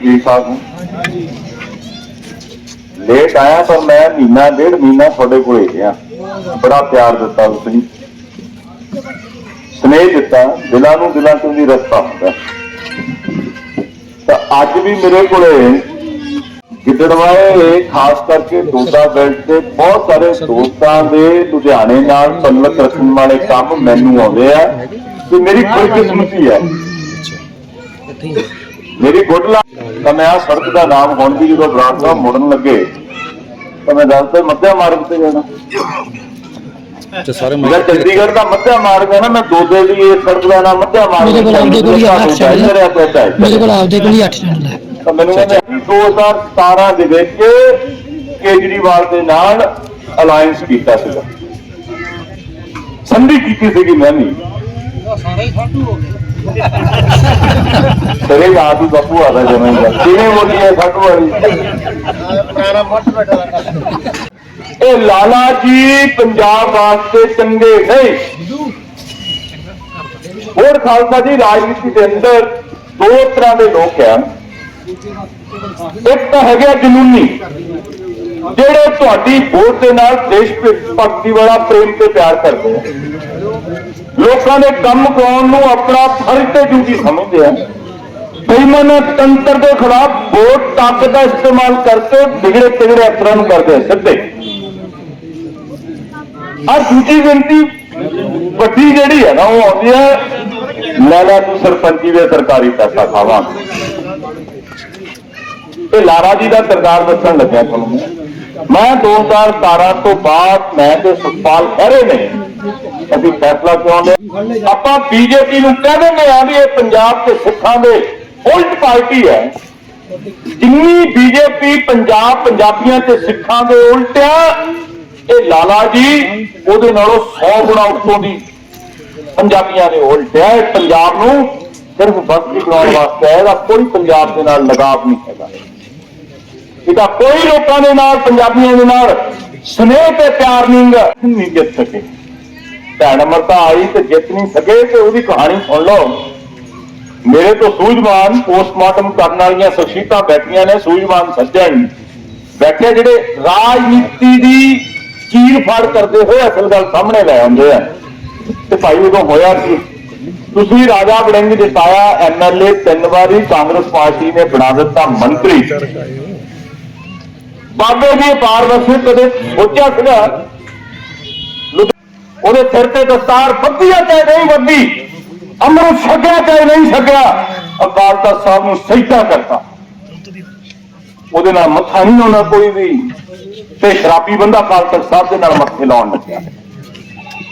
ਵਕੀਲ ਸਾਹਿਬ ਨੂੰ। ਲੇਟ ਆਇਆ ਪਰ ਮੈਂ ਮਹੀਨਾ, ਡੇਢ ਮਹੀਨਾ ਤੁਹਾਡੇ ਕੋਲ ਰਿਹਾ। ਬੜਾ ਪਿਆਰ ਦਿੱਤਾ ਤੁਸੀਂ। ਸਨੇਹ ਦਿੱਤਾ। ਦਿਲਾਂ ਨੂੰ ਦਿਲਾਂ ਤੋਂ ਵੀ ਰਸਤਾ ਹੁੰਦਾ। ਤਾਂ ਅੱਜ ਵੀ ਮੇਰੇ ਕੋਲੇ ਗਿੱਦੜਵਾਏ, ਖਾਸ ਕਰਕੇ ਦੋਦਾ ਬੈਲਟ ਦੇ ਬਹੁਤ ਸਾਰੇ ਦੋਸਤਾਂ ਦੇ ਲੁਧਿਆਣੇ ਨਾਲ ਸੰਬੰਧ ਰੱਖਣ ਵਾਲੇ ਕੰਮ ਮੈਨੂੰ ਆਉਂਦੇ ਆ। ਤੇ ਮੇਰੀ ਖੁਸ਼ਕਿਸਮਤੀ ਹੈ। ਮੇਰੀ ਗੁੱਡ ਲੱਕ ਤਾਂ ਮੈਂ ਆ ਸੜਕ ਦਾ ਨਾਮ ਹੁਣ ਵੀ ਜਦੋਂ ਬਰਾੜ ਸਾਹਿਬ ਮੁੜਨ ਲੱਗੇ ਤਾਂ ਮੈਂ ਦੱਸਦਾ ਮੱਧਿਆ ਮਾਰਗ ਤੇ ਜਾਣਾ। ਤੇ ਸਾਰੇ ਜਿਹੜਾ ਚੰਡੀਗੜ੍ਹ ਦਾ ਮੱਧਿਆ ਮਾਰਗ ਹੈ ਨਾ ਮੈਂ ਦੋਦੇ ਦੀ ਇਹ ਸੜਕ ਦਾ ਨਾਮ ਮੱਧਿਆ ਮਾਰਗ ਮੇਰੇ ਕੋਲ ਆਪਦੇ ਕੋਲ ਹੀ ਅੱਠ ਤੁਹਾਨੂੰ ਚੈਨਲ ਚਾਹੀਦਾ ਰਿਹਾ ਤਾਂ ਚਾਹੀਦਾ। ਮੇਰੇ ਕੋਲ ਆਪਦੇ ਕੋਲ ਹੀ 8 ਚੈਨਲ ਹੈ। ਤਾਂ ਮੈਨੂੰ ਕਹਿੰਦੇ ਸੀ 2017 ਦੇ ਵਿੱਚ ਕੇਜਰੀਵਾਲ ਦੇ ਨਾਲ ਅਲਾਈਅੰਸ ਕੀਤਾ ਸੀਗਾ। ਸੰਧੀ ਕੀਤੀ ਸੀਗੀ ਮੈਂ ਵੀ। ਸਰੇ ਯਾਦ ਹੀ ਬਾਪੂ ਆਦਾ ਜਮੈਂ ਕਿਵੇਂ ਬੋਲੀ ਹੈ ਸਾਡੂ ਵਾਲੀ? ਇਹ ਲਾਲਾ ਜੀ ਪੰਜਾਬ ਵਾਸਤੇ ਚੰਗੇ ਨਹੀਂ। ਹੋਰ ਖਾਲਸਾ ਜੀ, ਰਾਜਨੀਤੀ ਦੇ ਅੰਦਰ ਦੋ ਤਰ੍ਹਾਂ ਦੇ ਲੋਕ ਆ। ਇੱਕ ਤਾਂ ਹੈਗਾ ਆ ਜਨੂਨੀ, ਜਿਹੜੇ ਤੁਹਾਡੀ ਵੋਟ ਦੇ ਨਾਲ ਦੇਸ਼ ਭਗਤੀ ਵਾਲਾ ਪ੍ਰੇਮ ਤੇ ਪਿਆਰ ਕਰਦੇ ਆ। ਲੋਕਾਂ ਦੇ ਕੰਮ ਕਰਾਉਣ ਨੂੰ ਆਪਣਾ ਫਰਜ਼ ਤੇ ਡਿਊਟੀ ਸਮਝਦੇ ਆ। ਬੇਈਮਾਨ ਤੰਤਰ ਦੇ ਖਿਲਾਫ ਵੋਟ ਤਾਕਤ ਦਾ ਇਸਤੇਮਾਲ ਕਰਕੇ ਵਿਗੜੇ ਤਿਗੜੇ ਅਫਸਰਾਂ ਨੂੰ ਕਰਦੇ ਆ ਸਿੱਧੇ। ਔਰ ਦੂਜੀ ਗਿਣਤੀ ਵੱਡੀ ਜਿਹੜੀ ਹੈ ਨਾ, ਉਹ ਆਉਂਦੀ ਹੈ ਲੈ ਲੈ ਤੂੰ ਸਰਪੰਚੀ ਦੇ ਸਰਕਾਰੀ ਪੈਸਾ ਖਾਵਾਂ ਤੇ ਲਾਰਾ ਜੀ ਦਾ ਸਰਕਾਰ ਦੱਸਣ ਲੱਗਿਆ ਤੁਹਾਨੂੰ ਮੈਂ। ਮੈਂ 2017 ਤੋਂ ਬਾਅਦ ਮੈਂ ਤੇ ਸੁਖਪਾਲ ਖਹਿਰੇ ਨੇ ਅਸੀਂ ਫੈਸਲਾ ਕਿਉਂ ਲਿਆ ਆਪਾਂ ਬੀਜੇਪੀ ਨੂੰ ਕਹਿ ਦਿੰਦੇ ਆ ਵੀ ਇਹ ਪੰਜਾਬ ਦੇ ਸਿੱਖਾਂ ਦੇ ਉਲਟ ਪਾਰਟੀ ਹੈ। ਜਿੰਨੀ ਬੀਜੇਪੀ ਪੰਜਾਬ ਪੰਜਾਬੀਆਂ ਤੇ ਸਿੱਖਾਂ ਦੇ ਉਲਟਿਆ ਇਹ ਲਾਲਾ ਜੀ ਉਹਦੇ ਨਾਲੋਂ 100 ਗੁਣਾ ਉੱਤੋਂ ਦੀ ਪੰਜਾਬੀਆਂ ਦੇ ਉਲਟਿਆ ਇਹ ਪੰਜਾਬ ਨੂੰ ਸਿਰਫ ਬਸਤੀ ਬਣਾਉਣ ਵਾਸਤੇ ਹੈ ਇਹਦਾ ਕੋਈ ਪੰਜਾਬ ਦੇ ਨਾਲ ਲਗਾਵ ਨਹੀਂ ਹੈਗਾ। ਇਹਦਾ ਕੋਈ ਲੋਕਾਂ ਦੇ ਨਾਲ ਪੰਜਾਬੀਆਂ ਦੇ ਨਾਲ ਸਨੇਹ ਤੇ ਪਿਆਰ ਨਹੀਂ ਜਿੱਤ ਸਕੇ। ਭੈਣ ਅਮਰਤਾ ਆਈ ਤੇ ਜਿੱਤ ਨਹੀਂ ਸਕੇ ਤੇ ਉਹਦੀ ਕਹਾਣੀ ਸੁਣ ਲਓ। ਮੇਰੇ ਤੋਂ ਸੂਝਵਾਨ ਪੋਸਟਮਾਰਟਮ ਕਰਨ ਵਾਲੀਆਂ ਸ਼ਖਸੀਅਤਾਂ ਬੈਠੀਆਂ ਨੇ, ਸੂਝਵਾਨ ਸੱਜਣ। ਬੈਠੇ ਜਿਹੜੇ ਰਾਜਨੀਤੀ ਦੀ ਚੀਰ ਫਾੜ ਕਰਦੇ ਹੋਏ ਅਸਲ ਗੱਲ ਸਾਹਮਣੇ ਲੈ ਆਉਂਦੇ ਆ। ਤੇ ਭਾਈ ਉਦੋਂ ਹੋਇਆ ਸੀ ਤੁਸੀਂ ਰਾਜਾ ਵੜਿੰਗ ਜਿਤਾਇਆ ਐਮਐਲਏ ਤਿੰਨ ਵਾਰੀ ਕਾਂਗਰਸ ਪਾਰਟੀ ਨੇ ਬਣਾ ਦਿੱਤਾ ਮੰਤਰੀ। ਬਾਬੇ ਦੀ ਪਾਰ ਕਦੇ ਸੋਚਿਆ ਸੀਗਾ? ਉਹਦੇ ਸਿਰ ਤੇ ਦਸਤਾਰ ਬੱਧੀ ਆ ਚਾਹੇ ਨਹੀਂ ਬੱਧੀ ਅੰਮ੍ਰਿਤ ਛਕਿਆ ਚਾਹੇ ਨਹੀਂ ਛਕਿਆ ਅਕਾਲ ਤਖਤ ਸਾਹਿਬ ਨੂੰ ਸਜਦਾ ਕਰਤਾ। ਉਹਦੇ ਨਾਲ ਮੱਥਾ ਨਹੀਂ ਲਾਉਣਾ ਕੋਈ ਵੀ। ਤੇ ਸ਼ਰਾਬੀ ਬੰਦਾ ਅਕਾਲ ਤਖਤ ਸਾਹਿਬ ਦੇ ਨਾਲ ਮੱਥੇ ਲਾਉਣ ਲੱਗਿਆ।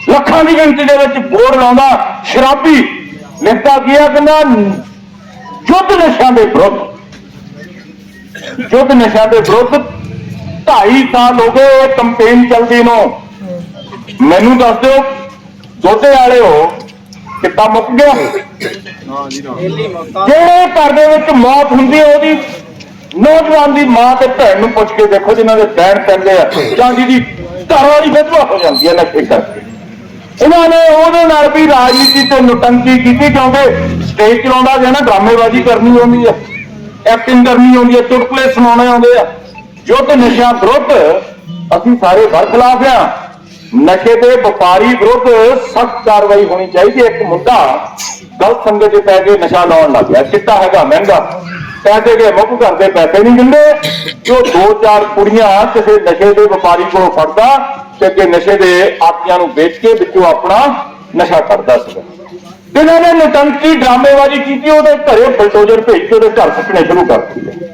ਲੱਖਾਂ ਦੀ ਗਿਣਤੀ ਦੇ ਵਿੱਚ ਬੋਰ ਲਾਉਂਦਾ ਸ਼ਰਾਬੀ। ਲਿਖਦਾ ਗਿਆ ਕਹਿੰਦਾ, ਯੁੱਧ ਨਸ਼ਿਆਂ ਦੇ ਵਿਰੁੱਧ। ਯੁੱਧ ਨਸ਼ਿਆਂ ਦੇ ਵਿਰੁੱਧ 2.5 ਸਾਲ ਹੋ ਗਏ ਇਹ ਕੰਪੇਨ ਚੱਲਦੀ ਨੂੰ। ਮੈਨੂੰ ਦੱਸ ਦਿਓ ਦੋਤੇ ਵਾਲੇ ਹੋ, ਕਿੱਦਾਂ ਮੁੱਕ ਗਿਆ? ਜਿਹੜੇ ਘਰ ਦੇ ਵਿੱਚ ਮੌਤ ਹੁੰਦੀ ਹੈ, ਉਹਦੀ ਨੌਜਵਾਨ ਦੀ ਮਾਂ ਤੇ ਭੈਣ ਨੂੰ ਪੁੱਛ ਕੇ ਦੇਖੋ ਜਿਨ੍ਹਾਂ ਦੇ ਬੈਣ ਪੈਂਦੇ ਆ, ਜਾਂ ਜਿਹਦੀ ਘਰ ਵਾਲੀ ਵਿਧਵਾ ਹੋ ਜਾਂਦੀ ਹੈ ਨਸ਼ੇ ਕਰਕੇ। ਇਹਨਾਂ ਨੇ ਉਹਦੇ ਨਾਲ ਵੀ ਰਾਜਨੀਤੀ ਤੇ ਨੁਟੰਕੀ ਕੀਤੀ, ਕਿਉਂਕਿ ਸਟੇਜ ਚਲਾਉਂਦਾ ਜਾਂ ਡਰਾਮੇਬਾਜ਼ੀ ਕਰਨੀ ਆਉਂਦੀ ਹੈ ਐਕਟਿੰਗ ਕਰਨੀ ਆਉਂਦੀ ਹੈ ਚੁਟਕਲੇ ਸੁਣਾਉਣੇ ਆਉਂਦੇ ਆ। ਜੋ ਯੁੱਧ ਨਸ਼ਾ ਵਿਰੁੱਧ ਅਸੀਂ ਸਾਰੇ ਬਰਖਲਾਫ ਆ। ਨਸ਼ੇ ਦੇ ਵਪਾਰੀ ਵਿਰੁੱਧ ਸਖਤ ਕਾਰਵਾਈ ਹੋਣੀ ਚਾਹੀਦੀ ਹੈ। ਇੱਕ ਮੁੰਡਾ ਗਲਤ ਸੰਗਤ 'ਚ ਪੈ ਕੇ ਨਸ਼ਾ ਲਾਉਣ ਲੱਗ ਗਿਆ। ਚਿੱਟਾ ਹੈਗਾ, ਮਹਿੰਗਾ। ਪੈਸੇ ਦੇ ਮੁੱਕ ਘਰ ਪੈਸੇ ਨਹੀਂ ਦਿੰਦੇ ਜੋ ਦੋ ਚਾਰ ਕੁੜੀਆਂ ਕਿਸੇ ਨਸ਼ੇ ਦੇ ਵਪਾਰੀ ਕੋਲੋਂ ਫੜਦਾ, ਤੇ ਅੱਗੇ ਨਸ਼ੇ ਦੇ ਆਤੀਆਂ ਨੂੰ ਵੇਚ ਕੇ ਵਿੱਚੋਂ ਆਪਣਾ ਨਸ਼ਾ ਕਰਦਾ ਸੀ ਜਿਨ੍ਹਾਂ ਨੇ ਨਟੰਕੀ ਡਰਾਮੇਬਾਜ਼ੀ ਕੀਤੀ, ਉਹਦੇ ਘਰੇ ਬਲਡੋਜ਼ਰ ਭੇਜ ਕੇ ਉਹਦੇ ਘਰ ਸੁੱਟਣੇ ਸ਼ੁਰੂ ਕਰ ਦਿੱਤੇ।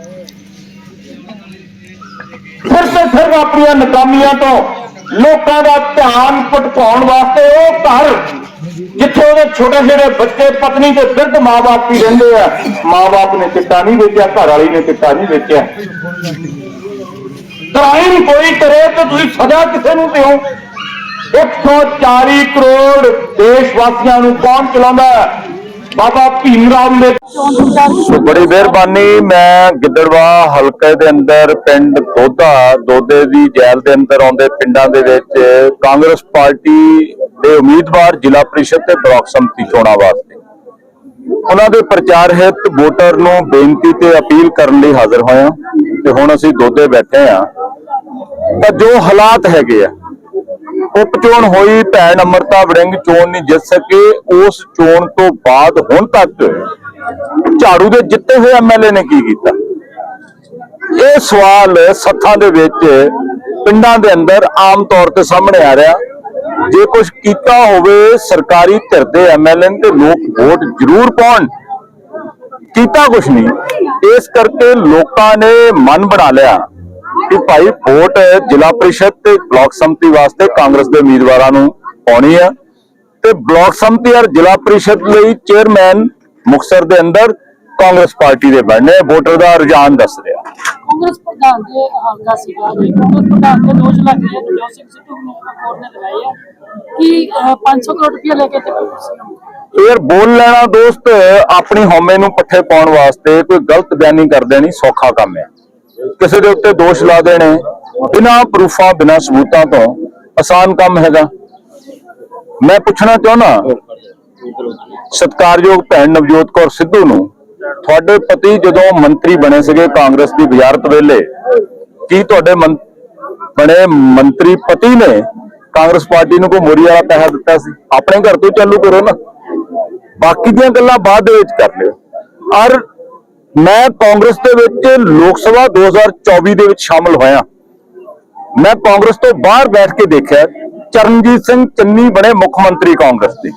ਫਿਰ ਤੇ ਫਿਰ ਆਪਣੀਆਂ ਨਕਾਮੀਆਂ ਤੋਂ ਲੋਕਾਂ ਦਾ ਧਿਆਨ ਭਟਕਾਉਣ ਵਾਸਤੇ ਉਹ ਘਰ, ਜਿੱਥੇ ਉਹਦੇ ਛੋਟੇ ਛੋਟੇ ਬੱਚੇ, ਪਤਨੀ ਤੇ ਬਿਰਧ ਮਾਂ-ਬਾਪ ਵੀ ਰਹਿੰਦੇ ਆ, ਮਾਂ-ਬਾਪ ਨੇ ਚਿੱਟਾ ਨਹੀਂ ਵੇਚਿਆ ਘਰ ਵਾਲੀ ਨੇ ਚਿੱਟਾ ਨਹੀਂ ਵੇਚਿਆ ਕ੍ਰਾਈਮ ਕੋਈ ਕਰੇ ਤੇ ਤੁਸੀਂ ਸਜ਼ਾ ਕਿਸੇ ਨੂੰ ਦਿਓ 140 ਕਰੋੜ ਦੇਸ਼ ਵਾਸੀਆਂ ਨੂੰ ਕੌਣ ਚਲਾਉਂਦਾ ਹੈ? ਬਾਬਾ ਭੀਮ ਰਾਓ ਨੇ ਬੜੀ ਮਿਹਰਬਾਨੀ, ਮੈਂ ਗਿੱਦੜਵਾ ਹਲਕੇ ਦੇ ਅੰਦਰ ਪਿੰਡ ਦੋਦਾ ਦੋਦੇ ਦੀ ਜੈਲ ਦੇ ਅੰਦਰ ਆਉਂਦੇ ਪਿੰਡਾਂ ਦੇ ਵਿੱਚ ਕਾਂਗਰਸ ਪਾਰਟੀ ਦੇ ਉਮੀਦਵਾਰ ਜ਼ਿਲ੍ਹਾ ਪ੍ਰੀਸ਼ਦ ਤੇ ਬਲਾਕ ਸੰਮਤੀ ਚੋਣਾਂ ਵਾਸਤੇ। ਉਹਨਾਂ ਦੇ ਪ੍ਰਚਾਰ ਹਿੱਤ ਵੋਟਰ ਨੂੰ ਬੇਨਤੀ ਤੇ ਅਪੀਲ ਕਰਨ ਲਈ ਹਾਜ਼ਰ ਹੋਇਆ ਤੇ ਹੁਣ ਅਸੀਂ ਦੋਦੇ ਬੈਠੇ ਆ ਤਾਂ ਜੋ ਹਾਲਾਤ ਹੈਗੇ ਆ ਉਪ ਚੋਣ ਹੋਈ, ਭੈਣ ਅਮਰਤਾ ਵੜਿੰਗ ਚੋਣ ਨਹੀਂ ਜਿੱਤ ਸਕੇ। ਉਸ ਚੋਣ ਤੋਂ ਬਾਅਦ ਹੁਣ ਤੱਕ ਝਾੜੂ ਦੇ ਜਿੱਤੇ ਹੋਏ ਐਮਐਲਏ ਨੇ ਕੀ ਕੀਤਾ? ਇਹ ਸਵਾਲ ਸੱਥਾਂ ਦੇ ਵਿੱਚ ਪਿੰਡਾਂ ਦੇ ਅੰਦਰ ਆਮ ਤੌਰ ਤੇ ਸਾਹਮਣੇ ਆ ਰਿਹਾ। ਜੇ ਕੁਝ ਕੀਤਾ ਹੋਵੇ, ਸਰਕਾਰੀ ਧਿਰ ਦੇ ਐਮਐਲਏ ਤੇ ਲੋਕ ਵੋਟ ਜ਼ਰੂਰ ਪਾਉਣ। ਕੀਤਾ ਕੁਝ ਨਹੀਂ। ਇਸ ਕਰਕੇ ਲੋਕਾਂ ਨੇ ਮਨ ਬਣਾ ਲਿਆ। ਕਿ ਭਾਈ ਵੋਟ ਜ਼ਿਲ੍ਹਾ ਪ੍ਰੀਸ਼ਦ ਤੇ ਬਲਾਕ ਸੰਮਤੀ ਵਾਸਤੇ ਕਾਂਗਰਸ ਦੇ ਉਮੀਦਵਾਰਾਂ ਨੂੰ ਪਾਉਣੀ ਆ। ਤੇ ਬਲਾਕ ਸੰਮਤੀ ਔਰ ਜ਼ਿਲ੍ਹਾ ਪ੍ਰੀਸ਼ਦ ਲਈ ਚੇਅਰਮੈਨ ਮੁਕਤਸਰ ਦੇ ਅੰਦਰ ਕਾਂਗਰਸ ਪਾਰਟੀ ਦੇ ਬਣਨੇ ਵੋਟਰ ਦਾ ਰੁਝਾਨ ਦੱਸ ਰਿਹਾ। ਕਾਂਗਰਸ ਪ੍ਰਧਾਨ ਦੇ ਹਲਕਾ ਸੀਗਾ ਜੀ। ਕਾਂਗਰਸ ਪ੍ਰਧਾਨ ਤੇ ਦੋਸ਼ ਲੱਗ ਰਿਹਾ ਨਵਜੋਤ ਸਿੰਘ ਸਿੱਧੂ ਨੂੰ ਕੋਰ ਨੇ ਲਗਾਏ ਆ। ਕਿ ਅਹ, 500 ਕਰੋੜ ਰੁਪਏ ਲੈ ਕੇ ਤੇ ਯਾਰ ਬੋਲ ਲੈਣਾ ਦੋਸਤ ਆਪਣੀ ਹਉਮੈ ਨੂੰ ਪੱਠੇ ਪਾਉਣ ਵਾਸਤੇ ਕੋਈ ਗਲਤ ਬਿਆਨੀ ਕਰ ਦੇਣੀ ਸੌਖਾ ਕੰਮ ਹੈ ਕਿਸੇ ਦੇ ਉੱਤੇ ਦੋਸ਼ ਲਾ ਦੇਣੇ, ਬਿਨਾਂ ਪ੍ਰੂਫਾਂ ਬਿਨਾਂ ਸਬੂਤਾਂ ਤੋਂ ਆਸਾਨ ਕੰਮ ਹੈਗਾ। ਮੈਂ ਪੁੱਛਣਾ ਚਾਹੁੰਦਾ, ਸਤਿਕਾਰਯੋਗ ਭੈਣ ਨਵਜੋਤ ਕੌਰ ਸਿੱਧੂ ਨੂੰ, ਤੁਹਾਡੇ ਪਤੀ ਜਦੋਂ ਮੰਤਰੀ ਬਣੇ ਸੀਗੇ ਕਾਂਗਰਸ ਦੀ ਵਜ਼ਾਰਤ ਵੇਲੇ, ਕੀ ਤੁਹਾਡੇ ਮੰ- ਬਣੇ ਮੰਤਰੀ ਪਤੀ ਨੇ ਕਾਂਗਰਸ ਪਾਰਟੀ ਨੂੰ ਕੋਈ ਮੋਰੀ ਵਾਲਾ ਪੈਸਾ ਦਿੱਤਾ ਸੀ? ਆਪਣੇ ਘਰ ਤੋਂ ਚਾਲੂ ਕਰੋ ਨਾ। ਬਾਕੀ ਦੀਆਂ ਗੱਲਾਂ ਬਾਅਦ ਦੇ ਵਿੱਚ ਕਰ ਲਿਓ। ਔਰ ਮੈਂ ਕਾਂਗਰਸ ਦੇ ਵਿੱਚ ਲੋਕ ਸਭਾ 2024 ਦੇ ਵਿੱਚ ਸ਼ਾਮਲ ਹੋਇਆ। ਮੈਂ ਕਾਂਗਰਸ ਤੋਂ ਬਾਹਰ ਬੈਠ ਕੇ ਦੇਖਿਆ, ਚਰਨਜੀਤ ਸਿੰਘ ਚੰਨੀ ਬਣੇ ਮੁੱਖ ਮੰਤਰੀ ਕਾਂਗਰਸ ਦੇ।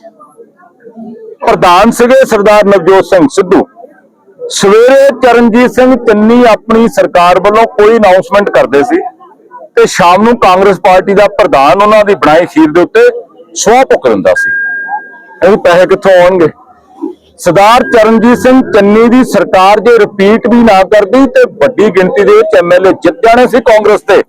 ਪ੍ਰਧਾਨ ਸੀਗੇ ਸਰਦਾਰ ਨਵਜੋਤ ਸਿੰਘ ਸਿੱਧੂ। ਸਵੇਰੇ ਚਰਨਜੀਤ ਸਿੰਘ ਚੰਨੀ ਆਪਣੀ ਸਰਕਾਰ ਵੱਲੋਂ ਕੋਈ ਅਨਾਉਂਸਮੈਂਟ ਕਰਦੇ ਸੀ ਤੇ ਸ਼ਾਮ ਨੂੰ ਕਾਂਗਰਸ ਪਾਰਟੀ ਦਾ ਪ੍ਰਧਾਨ ਉਹਨਾਂ ਦੀ ਬਣਾਈ ਖੀਰ ਦੇ ਉੱਤੇ ਸਵਾਹ ਭੁੱਕ ਦਿੰਦਾ ਸੀ। ਇਹ ਪੈਸੇ ਕਿੱਥੋਂ ਆਉਣਗੇ? ਸਰਦਾਰ ਚਰਨਜੀਤ ਸਿੰਘ ਚੰਨੀ ਦੀ ਸਰਕਾਰ ਜੇ ਰਿਪੀਟ ਵੀ ਨਾ ਕਰਦੀ ਤੇ ਵੱਡੀ ਗਿਣਤੀ ਦੇ ਵਿੱਚ ਐਮਐਲਏ ਜਿੱਤ ਜਾਣੇ ਸੀ ਕਾਂਗਰਸ ਤੇ।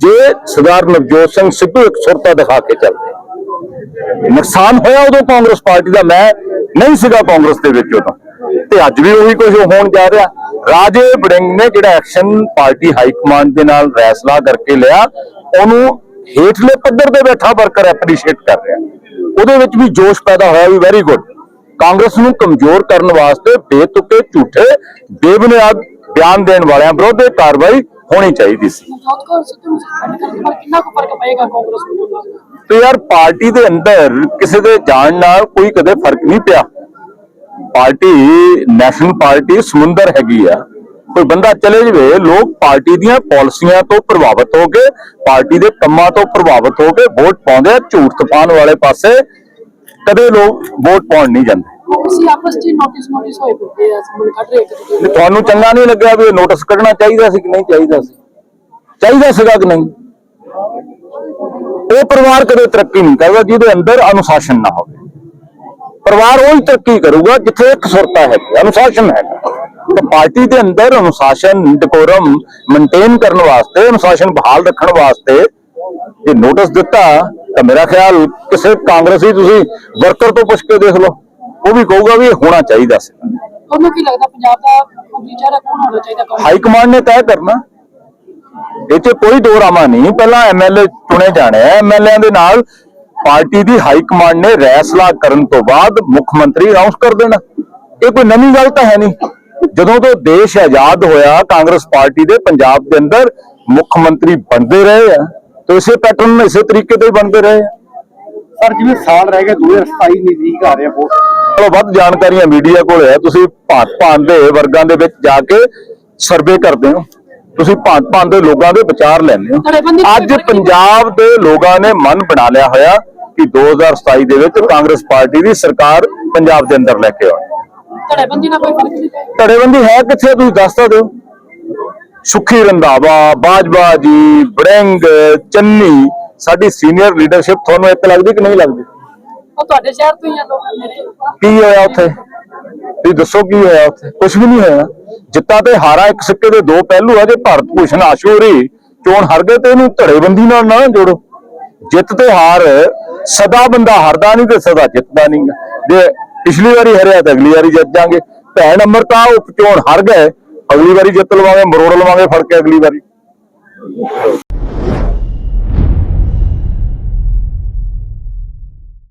ਜੇ ਸਰਦਾਰ ਨਵਜੋਤ ਸਿੰਘ ਸਿੱਧੂ ਇੱਕ ਸੁਰਤਾ ਦਿਖਾ ਕੇ ਚੱਲਦੇ। ਨੁਕਸਾਨ ਹੋਇਆ ਉਦੋਂ ਕਾਂਗਰਸ ਪਾਰਟੀ ਦਾ, ਮੈਂ ਨਹੀਂ ਸੀਗਾ ਕਾਂਗਰਸ ਦੇ ਵਿੱਚ ਉਦੋਂ। ਤੇ ਅੱਜ ਵੀ ਉਹੀ ਕੁਝ ਹੋਣ ਜਾ ਰਿਹਾ। ਰਾਜੇ ਵੜਿੰਗ ਨੇ ਜਿਹੜਾ ਐਕਸ਼ਨ ਪਾਰਟੀ ਹਾਈ ਕਮਾਂਡ ਦੇ ਨਾਲ ਫੈਸਲਾ ਕਰਕੇ ਲਿਆ, ਉਹਨੂੰ ਹੇਠਲੇ ਪੱਧਰ ਤੇ ਬੈਠਾ ਵਰਕਰ ਐਪਰੀਸ਼ੀਏਟ ਕਰ ਰਿਹਾ। ਉਹਦੇ ਵਿੱਚ ਵੀ ਜੋਸ਼ ਪੈਦਾ ਹੋਇਆ ਵੀ ਵੈਰੀ ਗੁੱਡ ਕਾਂਗਰਸ ਨੂੰ ਕਮਜ਼ੋਰ ਕਰਨ ਵਾਸਤੇ ਬੇਤੁਕੇ ਝੂਠੇ ਬੇਬੁਨਿਆਦ ਬਿਆਨ ਦੇਣ ਵਾਲਿਆਂ ਵਿਰੁੱਧ ਇਹ ਕਾਰਵਾਈ ਹੋਣੀ ਚਾਹੀਦੀ ਸੀ। ਤੇ ਯਾਰ ਪਾਰਟੀ ਦੇ ਅੰਦਰ ਕਿਸੇ ਦੇ ਜਾਣ ਨਾਲ ਕੋਈ ਕਦੇ ਫ਼ਰਕ ਨਹੀਂ ਪਿਆ। ਪਾਰਟੀ ਨੈਸ਼ਨਲ ਪਾਰਟੀ ਸਮੁੰਦਰ ਹੈਗੀ ਆ। ਕੋਈ ਬੰਦਾ ਚਲੇ ਜਵੇ ਲੋਕ ਪਾਰਟੀ ਦੀਆਂ ਪਾਲਿਸੀਆਂ ਤੋਂ ਪ੍ਰਭਾਵਿਤ ਹੋ ਕੇ ਪਾਰਟੀ ਦੇ ਕੰਮਾਂ ਤੋਂ ਪ੍ਰਭਾਵਿਤ ਹੋ ਕੇ ਵੋਟ ਪਾਉਂਦੇ ਆ ਝੂਠ ਤਪਾਉਣ ਵਾਲੇ ਪਾਸੇ। ਕਦੇ ਲੋਕ ਵੋਟ ਪਾਉਣ ਨਹੀਂ ਜਾਂਦੇ। ਤੁਸੀਂ ਆਪਸ ਵਿੱਚ ਨੋਟਿਸ ਨੋਟਿਸ ਹੋਏ ਫਿਰਦੇ ਆ ਸਮਝ ਕੱਢ ਰਹੇ ਇੱਕ ਦੂਜੇ ਵੀ ਤੁਹਾਨੂੰ ਚੰਗਾ ਨਹੀਂ ਲੱਗਿਆ ਵੀ ਇਹ ਨੋਟਿਸ ਕੱਢਣਾ ਚਾਹੀਦਾ ਸੀ ਕਿ ਨਹੀਂ ਚਾਹੀਦਾ ਸੀ? ਚਾਹੀਦਾ ਸੀਗਾ ਕਿ ਨਹੀਂ? ਉਹ ਪਰਿਵਾਰ ਕਦੇ ਤਰੱਕੀ ਨਹੀਂ ਕਰਦਾ ਜਿਹਦੇ ਅੰਦਰ ਅਨੁਸ਼ਾਸਨ ਨਾ ਹੋਵੇ। ਪਰਿਵਾਰ ਉਹ ਹੀ ਤਰੱਕੀ ਕਰੂਗਾ ਜਿੱਥੇ ਇੱਕ ਸੁਰਤਾ ਹੈ ਅਨੁਸ਼ਾਸਨ ਹੈ ਤਾਂ ਪਾਰਟੀ ਦੇ ਅੰਦਰ ਅਨੁਸ਼ਾਸਨ ਡਿਕੋਰਮ ਮੇਨਟੇਨ ਕਰਨ ਵਾਸਤੇ ਅਨੁਸ਼ਾਸਨ ਬਹਾਲ ਰੱਖਣ ਵਾਸਤੇ ਜੇ ਨੋਟਿਸ ਦਿੱਤਾ ਤਾਂ ਮੇਰਾ ਖਿਆਲ ਕਿਸੇ ਕਾਂਗਰਸੀ ਤੁਸੀਂ ਵਰਕਰ ਤੋਂ ਪੁੱਛ ਕੇ ਦੇਖ ਲਓ। ਉਹ ਵੀ ਕਹੂਗਾ ਵੀ ਇਹ ਹੋਣਾ ਚਾਹੀਦਾ ਸੀ। ਤੁਹਾਨੂੰ ਕੀ ਲੱਗਦਾ ਪੰਜਾਬ ਦਾ ਚਿਹਰਾ ਕੌਣ ਹੋਣਾ ਚਾਹੀਦਾ ਹਾਈ ਕਮਾਂਡ ਨੇ ਤੈਅ ਕਰਨਾ। ਇਹ 'ਚ ਕੋਈ ਦੋ ਰਾਮਾ ਨਹੀਂ। ਪਹਿਲਾਂ ਐਮਐਲਏ ਚੁਣੇ ਜਾਣੇ ਆ। ਐਮਐਲਏਆਂ ਦੇ ਨਾਲ ਪਾਰਟੀ ਦੀ ਹਾਈ ਕਮਾਂਡ ਨੇ ਰੈਸਲਾ ਕਰਨ ਤੋਂ ਬਾਅਦ ਮੁੱਖ ਮੰਤਰੀ ਅਨਾਉਂਸ ਕਰ ਦੇਣਾ। ਇਹ ਕੋਈ ਨਵੀਂ ਗੱਲ ਤਾਂ ਹੈ ਨਹੀਂ। ਜਦੋਂ ਤੋਂ ਦੇਸ਼ ਆਜ਼ਾਦ ਹੋਇਆ ਕਾਂਗਰਸ ਪਾਰਟੀ ਦੇ ਪੰਜਾਬ ਦੇ ਅੰਦਰ ਮੁੱਖ ਮੰਤਰੀ ਬਣਦੇ ਰਹੇ ਆ। ਤੇ ਇਸੇ ਪੈਟਰਨ ਇਸੇ ਤਰੀਕੇ ਤੇ ਹੀ ਬਣਦੇ ਰਹੇ ਆ। ਸਰ ਜਿਵੇਂ ਸਾਲ ਰਹਿ ਗਏ 2027 ਨਜ਼ਦੀਕ ਆ ਰਿਹਾ ਵੋਟ ਚਲੋ ਵੱਧ ਜਾਣਕਾਰੀਆਂ ਮੀਡੀਆ ਕੋਲ ਹੈ। ਤੁਸੀਂ ਭਾਂਤ ਭਾਂਤ ਦੇ ਵਰਗਾਂ ਦੇ ਵਿੱਚ ਜਾ ਕੇ ਸਰਵੇ ਕਰਦੇ ਹੋ। ਤੁਸੀਂ ਭਾਂਤ ਭਾਂਤ ਦੇ ਲੋਕਾਂ ਦੇ ਵਿਚਾਰ ਲੈਂਦੇ ਹੋ। ਅੱਜ ਪੰਜਾਬ ਦੇ ਲੋਕਾਂ ਨੇ ਮਨ ਬਣਾ ਲਿਆ ਹੋਇਆ ਕਿ 2027 ਦੇ ਵਿੱਚ ਕਾਂਗਰਸ ਪਾਰਟੀ ਦੀ ਸਰਕਾਰ ਪੰਜਾਬ ਦੇ ਅੰਦਰ ਲੈ ਕੇ ਆਉਣੀ। ਧੜੇਬੰਦੀ ਨਾਲ ਕੋਈ ਫ਼ਰਕ ਨਹੀਂ ਧੜੇਬੰਦੀ ਹੈ ਕਿੱਥੇ ਤੁਸੀਂ ਦੱਸ ਦਿਓ। ਸੁਖੀ ਰੰਧਾਵਾ ਬਾਜਵਾ ਜੀ ਬੜਿੰਗ ਚੰਨੀ ਸਾਡੀ ਸੀਨੀਅਰ ਲੀਡਰਸ਼ਿਪ ਤੁਹਾਨੂੰ ਇੱਕ ਲੱਗਦੀ ਕਿ ਨਹੀਂ ਲੱਗਦੀ? ਉਹ ਤੁਹਾਡੇ ਸ਼ਹਿਰ ਤੋਂ ਹੀ ਆ ਲੋਕ ਕੀ ਹੋਇਆ ਉੱਥੇ? ਤੁਸੀਂ ਦੱਸੋ ਕੀ ਹੋਇਆ ਉੱਥੇ? ਕੁਝ ਵੀ ਨਹੀਂ ਹੋਇਆ। ਜਿੱਤਾਂ ਤੇ ਹਾਰਾਂ ਇੱਕ ਸਿੱਕੇ ਦੇ ਦੋ ਪਹਿਲੂ ਆ ਜੇ ਭਾਰਤ ਭੂਸ਼ਣ ਆਸ਼ੂਰੀ ਚੋਣ ਹਾਰ ਗਏ ਤੇ ਇਹਨੂੰ ਧੜੇਬੰਦੀ ਨਾਲ ਨਾ ਜੋੜੋ। ਜਿੱਤ ਤੇ ਹਾਰ ਸਦਾ ਬੰਦਾ ਹਾਰਦਾ ਨਹੀਂ ਤੇ ਸਦਾ ਜਿੱਤਦਾ ਨਹੀਂ। ਜੇ ਪਿਛਲੀ ਵਾਰੀ ਹਰਿਆ ਤਾਂ ਅਗਲੀ ਵਾਰੀ ਜਿੱਤ ਜਾਾਂਗੇ। ਭੈਣ ਅਮਰਤਾ ਉਪ ਚੋਣ ਹਾਰ ਗਏ। ਅਗਲੀ ਵਾਰੀ ਜਿੱਤ ਲਵਾਂਗੇ ਮਰੋੜ ਲਵਾਂਗੇ ਫੜ ਕੇ ਅਗਲੀ ਵਾਰੀ।